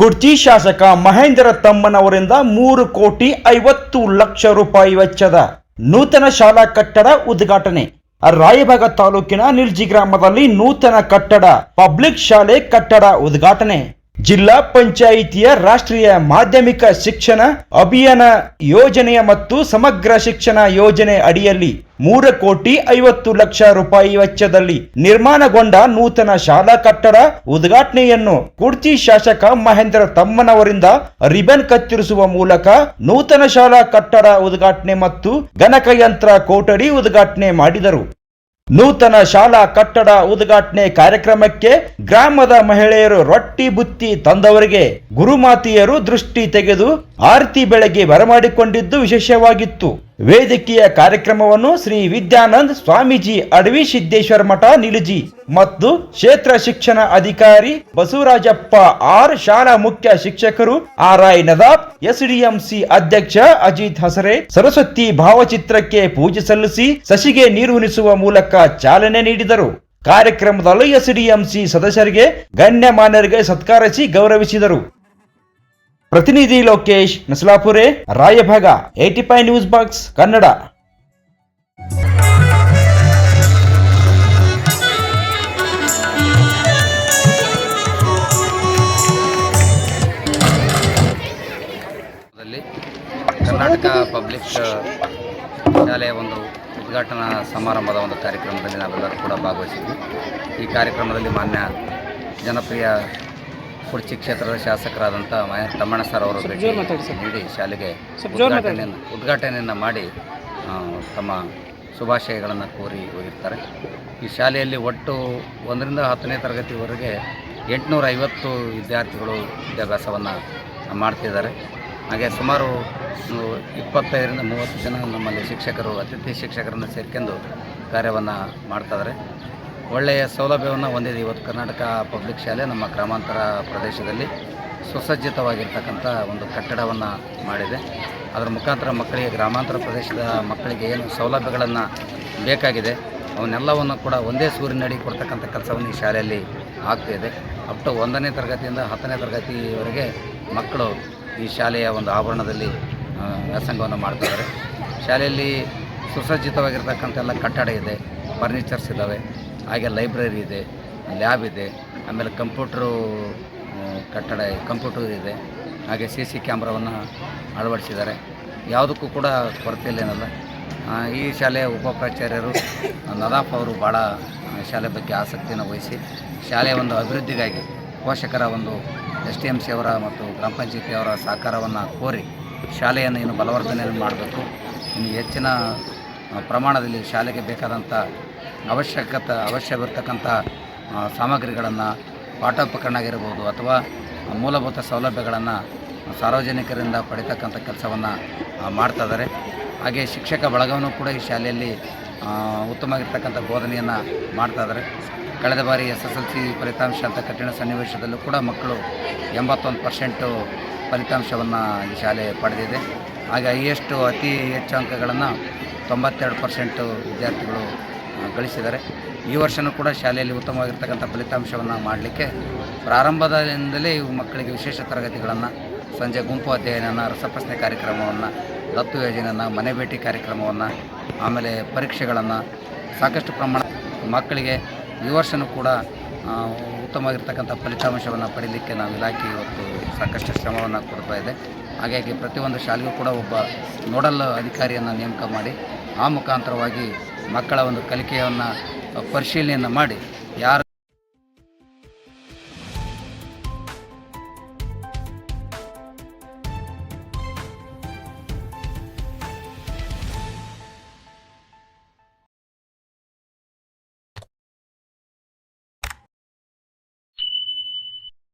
ಕುರ್ಚಿ ಶಾಸಕ ಮಹೇಂದ್ರ ತಮ್ಮನವರಿಂದ ಮೂರು ಕೋಟಿ ಐವತ್ತು ಲಕ್ಷ ರೂಪಾಯಿ ವೆಚ್ಚದ ನೂತನ ಶಾಲಾ ಕಟ್ಟಡ ಉದ್ಘಾಟನೆ. ರಾಯಭಾಗ ತಾಲೂಕಿನ ನಿಲ್ಜಿ ಗ್ರಾಮದಲ್ಲಿ ನೂತನ ಕಟ್ಟಡ, ಪಬ್ಲಿಕ್ ಶಾಲೆ ಕಟ್ಟಡ ಉದ್ಘಾಟನೆ. ಜಿಲ್ಲಾ ಪಂಚಾಯಿತಿಯ ರಾಷ್ಟ್ರೀಯ ಮಾಧ್ಯಮಿಕ ಶಿಕ್ಷಣ ಅಭಿಯಾನ ಯೋಜನೆಯ ಮತ್ತು ಸಮಗ್ರ ಶಿಕ್ಷಣ ಯೋಜನೆ ಅಡಿಯಲ್ಲಿ ಮೂರು ಕೋಟಿ ಐವತ್ತು ಲಕ್ಷ ರೂಪಾಯಿ ವೆಚ್ಚದಲ್ಲಿ ನಿರ್ಮಾಣಗೊಂಡ ನೂತನ ಶಾಲಾ ಕಟ್ಟಡ ಉದ್ಘಾಟನೆಯನ್ನು ಕುರ್ಚಿ ಶಾಸಕ ಮಹೇಂದ್ರ ತಮ್ಮನವರಿಂದ ರಿಬನ್ ಕತ್ತರಿಸುವ ಮೂಲಕ ನೂತನ ಶಾಲಾ ಕಟ್ಟಡ ಉದ್ಘಾಟನೆ ಮತ್ತು ಗಣಕಯಂತ್ರ ಕೊಠಡಿ ಉದ್ಘಾಟನೆ ಮಾಡಿದರು. ನೂತನ ಶಾಲಾ ಕಟ್ಟಡ ಉದ್ಘಾಟನೆ ಕಾರ್ಯಕ್ರಮಕ್ಕೆ ಗ್ರಾಮದ ಮಹಿಳೆಯರು ರೊಟ್ಟಿ ಬುತ್ತಿ ತಂದವರಿಗೆ ಗುರುಮಾತಿಯರು ದೃಷ್ಟಿ ತೆಗೆದು ಆರತಿ ಬೆಳಗ್ಗೆ ಬರಮಾಡಿಕೊಂಡಿದ್ದು ವಿಶೇಷವಾಗಿತ್ತು. ವೇದಿಕೆಯ ಕಾರ್ಯಕ್ರಮವನ್ನು ಶ್ರೀ ವಿದ್ಯಾನಂದ್ ಸ್ವಾಮೀಜಿ ಅಡವಿ ಸಿದ್ದೇಶ್ವರ ಮಠ ನಿಲುಜಿ ಮತ್ತು ಕ್ಷೇತ್ರ ಶಿಕ್ಷಣ ಅಧಿಕಾರಿ ಬಸವರಾಜಪ್ಪ ಆರ್ ಶಾಲಾ ಮುಖ್ಯ ಶಿಕ್ಷಕರು ಆರ್ ಐ ನದಾಬ್, ಎಸ್ಡಿಎಂಸಿ ಅಧ್ಯಕ್ಷ ಅಜಿತ್ ಹಸರೆ, ಸರಸ್ವತಿ ಭಾವಚಿತ್ರಕ್ಕೆ ಪೂಜೆ ಸಲ್ಲಿಸಿ ಸಸಿಗೆ ನೀರು ಉಣಿಸುವ ಮೂಲಕ ಚಾಲನೆ ನೀಡಿದರು. ಕಾರ್ಯಕ್ರಮದಲ್ಲಿ ಎಸ್ಡಿಎಂಸಿ ಸದಸ್ಯರಿಗೆ ಗಣ್ಯಮಾನ್ಯರಿಗೆ ಸತ್ಕಾರಿಸಿ ಗೌರವಿಸಿದರು. ಪ್ರತಿನಿಧಿ Lokesh Nasalapure Raybag eighty five news box Kannada. Karnataka public ಶಾಲೆಯ ಒಂದು ಉದ್ಘಾಟನಾ ಸಮಾರಂಭದ ಒಂದು ಕಾರ್ಯಕ್ರಮದಲ್ಲಿ ನಾವೆಲ್ಲರೂ ಕೂಡ ಭಾಗವಹಿಸಿದ್ವಿ. ಈ ಕಾರ್ಯಕ್ರಮದಲ್ಲಿ ಮಾನ್ಯ ಜನಪ್ರಿಯ ಕುರ್ಚಿ ಕ್ಷೇತ್ರದ ಶಾಸಕರಾದಂಥ ಮಹ ತಮ್ಮಣ್ಣ ಸರ್ ಅವರು ಭೇಟಿ ನೀಡಿ ಶಾಲೆಗೆ ಉದ್ಘಾಟನೆಯನ್ನು ಉದ್ಘಾಟನೆಯನ್ನು ಮಾಡಿ ತಮ್ಮ ಶುಭಾಶಯಗಳನ್ನು ಕೋರಿ ಹೋಗಿರ್ತಾರೆ. ಈ ಶಾಲೆಯಲ್ಲಿ ಒಟ್ಟು ಒಂದರಿಂದ ಹತ್ತನೇ ತರಗತಿವರೆಗೆ ಎಂಟುನೂರ ಐವತ್ತು ವಿದ್ಯಾರ್ಥಿಗಳು ವಿದ್ಯಾಭ್ಯಾಸವನ್ನು ಮಾಡ್ತಿದ್ದಾರೆ. ಹಾಗೆ ಸುಮಾರು ಇಪ್ಪತ್ತೈದರಿಂದ ಮೂವತ್ತು ಜನ ನಮ್ಮಲ್ಲಿ ಶಿಕ್ಷಕರು ಅತಿಥಿ ಶಿಕ್ಷಕರನ್ನು ಸೇರ್ಕೊಂಡು ಕಾರ್ಯವನ್ನು ಮಾಡ್ತಾಯಿದ್ದಾರೆ ಒಳ್ಳೆಯ ಸೌಲಭ್ಯವನ್ನು ಹೊಂದಿದೆ ಇವತ್ತು ಕರ್ನಾಟಕ ಪಬ್ಲಿಕ್ ಶಾಲೆ ನಮ್ಮ ಗ್ರಾಮಾಂತರ ಪ್ರದೇಶದಲ್ಲಿ. ಸುಸಜ್ಜಿತವಾಗಿರ್ತಕ್ಕಂಥ ಒಂದು ಕಟ್ಟಡವನ್ನು ಮಾಡಿದೆ. ಅದರ ಮುಖಾಂತರ ಮಕ್ಕಳಿಗೆ, ಗ್ರಾಮಾಂತರ ಪ್ರದೇಶದ ಮಕ್ಕಳಿಗೆ ಏನು ಸೌಲಭ್ಯಗಳನ್ನು ಬೇಕಾಗಿದೆ, ಅವನ್ನೆಲ್ಲವನ್ನು ಕೂಡ ಒಂದೇ ಸೂರಿನಡಿ ಕೊಡ್ತಕ್ಕಂಥ ಕೆಲಸವನ್ನು ಈ ಶಾಲೆಯಲ್ಲಿ ಆಗ್ತಾಯಿದೆ ಅಪ್ ಟು ಒಂದನೇ ತರಗತಿಯಿಂದ ಹತ್ತನೇ ತರಗತಿವರೆಗೆ ಮಕ್ಕಳು ಈ ಶಾಲೆಯ ಒಂದು ಆವರಣದಲ್ಲಿ ವ್ಯಾಸಂಗವನ್ನು ಮಾಡ್ತಿದ್ದಾರೆ ಶಾಲೆಯಲ್ಲಿ ಸುಸಜ್ಜಿತವಾಗಿರ್ತಕ್ಕಂಥ ಎಲ್ಲ ಕಟ್ಟಡ ಇದೆ, ಫರ್ನಿಚರ್ಸ್ ಇದ್ದಾವೆ ಹಾಗೆ ಲೈಬ್ರರಿ ಇದೆ, ಲ್ಯಾಬ್ ಇದೆ, ಆಮೇಲೆ ಕಂಪ್ಯೂಟ್ರು ಕಟ್ಟಡ, ಕಂಪ್ಯೂಟರ್ ಇದೆ. ಹಾಗೆ ಸಿ ಸಿ ಕ್ಯಾಮ್ರಾವನ್ನು ಅಳವಡಿಸಿದ್ದಾರೆ. ಯಾವುದಕ್ಕೂ ಕೂಡ ಕೊರತೆಯಲ್ಲೇನಲ್ಲ ಈ ಶಾಲೆಯ ಉಪಪ್ರಾಚಾರ್ಯರು ನದಾಫ್ ಅವರು ಭಾಳ ಶಾಲೆ ಬಗ್ಗೆ ಆಸಕ್ತಿಯನ್ನು ವಹಿಸಿ, ಶಾಲೆಯ ಒಂದು ಅಭಿವೃದ್ಧಿಗಾಗಿ ಪೋಷಕರ ಒಂದು ಎಸ್ ಡಿ ಎಂ ಸಿ ಅವರ ಮತ್ತು ಗ್ರಾಮ ಪಂಚಾಯತಿಯವರ ಸಹಕಾರವನ್ನು ಕೋರಿ ಶಾಲೆಯನ್ನು ಇನ್ನು ಬಲವರ್ಧನೆಯನ್ನು ಮಾಡಬೇಕು. ಇನ್ನು ಹೆಚ್ಚಿನ ಪ್ರಮಾಣದಲ್ಲಿ ಶಾಲೆಗೆ ಬೇಕಾದಂಥ ಅವಶ್ಯಕತೆ ಅವಶ್ಯವಿರ್ತಕ್ಕಂಥ ಸಾಮಗ್ರಿಗಳನ್ನು ಪಾಠೋಪಕರಣ ಆಗಿರ್ಬೋದು ಅಥವಾ ಮೂಲಭೂತ ಸೌಲಭ್ಯಗಳನ್ನು ಸಾರ್ವಜನಿಕರಿಂದ ಪಡಿತಕ್ಕಂಥ ಕೆಲಸವನ್ನು ಮಾಡ್ತಾ ಇದ್ದಾರೆ ಹಾಗೆ ಶಿಕ್ಷಕ ಬಳಗವನ್ನು ಕೂಡ ಈ ಶಾಲೆಯಲ್ಲಿ ಉತ್ತಮವಾಗಿರ್ತಕ್ಕಂಥ ಬೋಧನೆಯನ್ನು ಮಾಡ್ತಾ ಇದ್ದಾರೆ ಕಳೆದ ಬಾರಿ ಎಸ್ ಎಸ್ ಎಲ್ ಸಿ ಫಲಿತಾಂಶ ಅಂತ ಕಠಿಣ ಸನ್ನಿವೇಶದಲ್ಲೂ ಕೂಡ ಮಕ್ಕಳು ಎಂಬತ್ತೊಂದು ಪರ್ಸೆಂಟು ಫಲಿತಾಂಶವನ್ನು ಈ ಶಾಲೆ ಪಡೆದಿದೆ. ಹಾಗೆ ಹೈಯೆಸ್ಟು ಅತಿ ಹೆಚ್ಚು ಅಂಕಗಳನ್ನು ತೊಂಬತ್ತೆರಡು ಪರ್ಸೆಂಟು ವಿದ್ಯಾರ್ಥಿಗಳು ಗಳಿಸಿದ್ದಾರೆ. ಈ ವರ್ಷವೂ ಕೂಡ ಶಾಲೆಯಲ್ಲಿ ಉತ್ತಮವಾಗಿರ್ತಕ್ಕಂಥ ಫಲಿತಾಂಶವನ್ನು ಮಾಡಲಿಕ್ಕೆ ಪ್ರಾರಂಭದಿಂದಲೇ ಇವು ಮಕ್ಕಳಿಗೆ ವಿಶೇಷ ತರಗತಿಗಳನ್ನು, ಸಂಜೆ ಗುಂಪು ಅಧ್ಯಯನ ರಸಪ್ರಶ್ನೆ ಕಾರ್ಯಕ್ರಮವನ್ನು, ದತ್ತು ಯೋಜನೆಯನ್ನು, ಮನೆ ಭೇಟಿ ಕಾರ್ಯಕ್ರಮವನ್ನು, ಆಮೇಲೆ ಪರೀಕ್ಷೆಗಳನ್ನು ಸಾಕಷ್ಟು ಪ್ರಮಾಣ ಮಕ್ಕಳಿಗೆ ಈ ವರ್ಷವೂ ಕೂಡ ಉತ್ತಮವಾಗಿರ್ತಕ್ಕಂಥ ಫಲಿತಾಂಶವನ್ನು ಪಡೀಲಿಕ್ಕೆ ನಾವು ಇಲಾಖೆ ಇವತ್ತು ಸಾಕಷ್ಟು ಶ್ರಮವನ್ನು ಕೊಡ್ತಾ ಇದೆ. ಹಾಗಾಗಿ ಪ್ರತಿಯೊಂದು ಶಾಲೆಗೂ ಕೂಡ ಒಬ್ಬ ನೋಡಲ್ ಅಧಿಕಾರಿಯನ್ನು ನೇಮಕ ಮಾಡಿ, ಆ ಮುಖಾಂತರವಾಗಿ ಮಕ್ಕಳ ಒಂದು ಕಲಿಕೆಯನ್ನು ಪರಿಶೀಲನೆಯನ್ನು ಮಾಡಿ. ಯಾರು